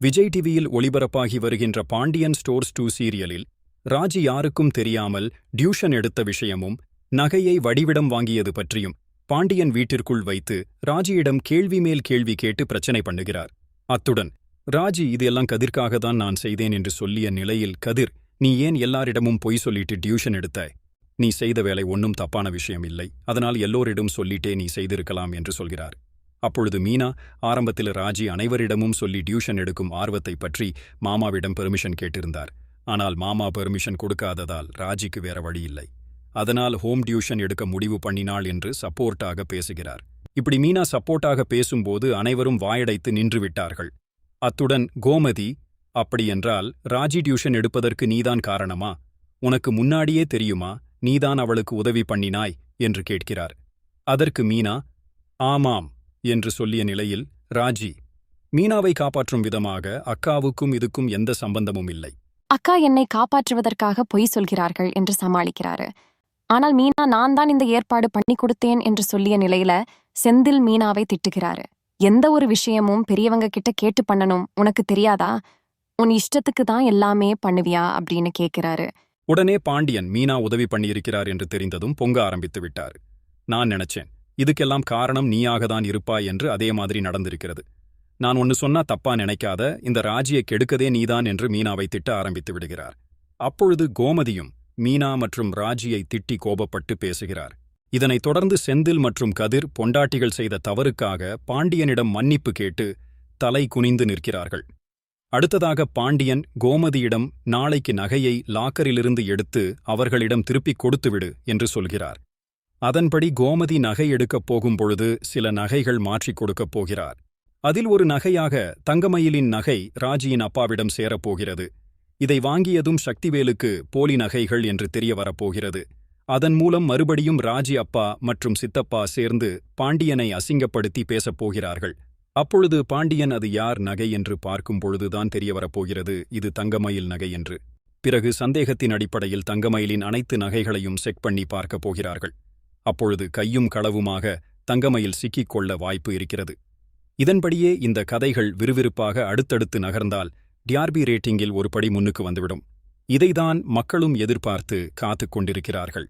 விஜய் டிவியில் ஒளிபரப்பாகி வருகின்ற Pandian stores two சீரியலில் ராஜி யாருக்கும் தெரியாமல் டியூஷன் எடுத்த விஷயமும் நகையை வடிவிடம் வாங்கியது பற்றியும் பாண்டியன் வீட்டிற்குள் வைத்து ராஜியிடம் கேள்வி மேல் கேள்வி கேட்டு பிரச்சனை பண்ணுகிறார். அத்துடன் ராஜி இதெல்லாம் கதிர்க்காகத்தான் கதிர்க்காக தான் நான் செய்தேன் என்று சொல்லிய நிலையில் கதிர் நீ ஏன் எல்லாரிடமும் பொய் சொல்லிட்டு டியூஷன் எடுத்தாய்? நீ செய்த வேலை ஒன்றும் தப்பான விஷயம் இல்லை. அதனால் எல்லோரிடம் சொல்லிட்டே நீ செய்திருக்கலாம் என்று சொல்கிறார். அப்பொழுது மீனா ஆரம்பத்தில் ராஜி அனைவரிடமும் சொல்லி டியூஷன் எடுக்கும் ஆர்வத்தை பற்றி மாமாவிடம் பெர்மிஷன் கேட்டிருந்தார். ஆனால் மாமா பெர்மிஷன் கொடுக்காததால் ராஜிக்கு வேற வழி இல்லை அதனால் ஹோம் டியூஷன் எடுக்க முடிவு பண்ணினாள் என்று சப்போர்ட்டாக பேசுகிறார். இப்படி மீனா சப்போர்ட்டாக பேசும்போது அனைவரும் வாயடைத்து நின்று விட்டார்கள். அத்துடன் கோமதி அப்படியென்றால் ராஜி டியூஷன் எடுப்பதற்கு நீதான் காரணமா? உனக்கு முன்னாடியே தெரியுமா? நீதான் அவளுக்கு உதவி பண்ணினாய்? என்று கேட்கிறார். அதற்கு மீனா ஆமாம் என்று சொல்லிய நிலையில் ராஜி மீனாவை காப்பாற்றும் விதமாக அக்காவுக்கும் இதுக்கும் எந்த சம்பந்தமும் இல்லை. அக்கா என்னை காப்பாற்றுவதற்காக பொய் சொல்கிறார்கள் என்று சமாளிக்கிறாரு. ஆனால் மீனா நான் தான் இந்த ஏற்பாடு பண்ணி கொடுத்தேன் என்று சொல்லிய நிலையில செந்தில் மீனாவை திட்டுகிறாரு. எந்த ஒரு விஷயமும் பெரியவங்க கிட்ட கேட்டு பண்ணணும் உனக்கு தெரியாதா? உன் இஷ்டத்துக்கு தான் எல்லாமே பண்ணுவியா? அப்படின்னு கேக்குறாரு உடனே பாண்டியன் மீனா உதவி பண்ணியிருக்கிறார் என்று தெரிந்ததும் பொங்க ஆரம்பித்து விட்டார். நான் நினைச்சேன் இதுக்கெல்லாம் காரணம் நீயாகத்தான் இருப்பாய் என்று அதே மாதிரி நடந்திருக்கிறது. நான் ஒன்னு சொன்னா தப்பா நினைக்காத இந்த ராஜியை கெடுக்கதே நீதான் என்று மீனாவை திட்ட ஆரம்பித்து விடுகிறார். அப்பொழுது கோமதியும் மீனா மற்றும் ராஜியை திட்டி கோபப்பட்டு பேசுகிறார். இதனைத் தொடர்ந்து செந்தில் மற்றும் கதிர் பொண்டாட்டிகள் செய்த தவறுக்காக பாண்டியனிடம் மன்னிப்பு கேட்டு தலை குனிந்து நிற்கிறார்கள். அடுத்ததாக பாண்டியன் கோமதியிடம் நாளைக்கு நகையை லாக்கரிலிருந்து எடுத்து அவர்களிடம் திருப்பிக் கொடுத்துவிடு என்று சொல்கிறார். அதன்படி கோமதி நகை எடுக்கப் போகும்பொழுது சில நகைகள் மாற்றிக் கொடுக்கப் போகிறார். அதில் ஒரு நகையாக தங்கமயிலின் நகை ராஜியின் அப்பாவிடம் சேரப்போகிறது இதை வாங்கியதும் சக்திவேலுக்கு போலி நகைகள் என்று தெரிய வரப்போகிறது அதன் மூலம் மறுபடியும் ராஜி அப்பா மற்றும் சித்தப்பா சேர்ந்து பாண்டியனை அசிங்கப்படுத்தி பேசப் போகிறார்கள். அப்பொழுது பாண்டியன் அது யார் நகை? என்று பார்க்கும் பொழுதுதான் தெரிய வரப்போகிறது இது தங்கமயில் நகை என்று. பிறகு சந்தேகத்தின் அடிப்படையில் தங்கமயிலின் அனைத்து நகைகளையும் செக் பண்ணி பார்க்கப் போகிறார்கள். அப்பொழுது கையும் களவுமாக தங்கமையில் சிக்கிக் கொள்ள வாய்ப்பு இருக்கிறது. இதன்படியே இந்த கதைகள் விறுவிறுப்பாக அடுத்தடுத்து நகர்ந்தால் டிஆர்பி ரேட்டிங்கில் ஒரு படி முன்னுக்கு வந்துவிடும். இதைதான் மக்களும் எதிர்பார்த்து காத்துக் கொண்டிருக்கிறார்கள்.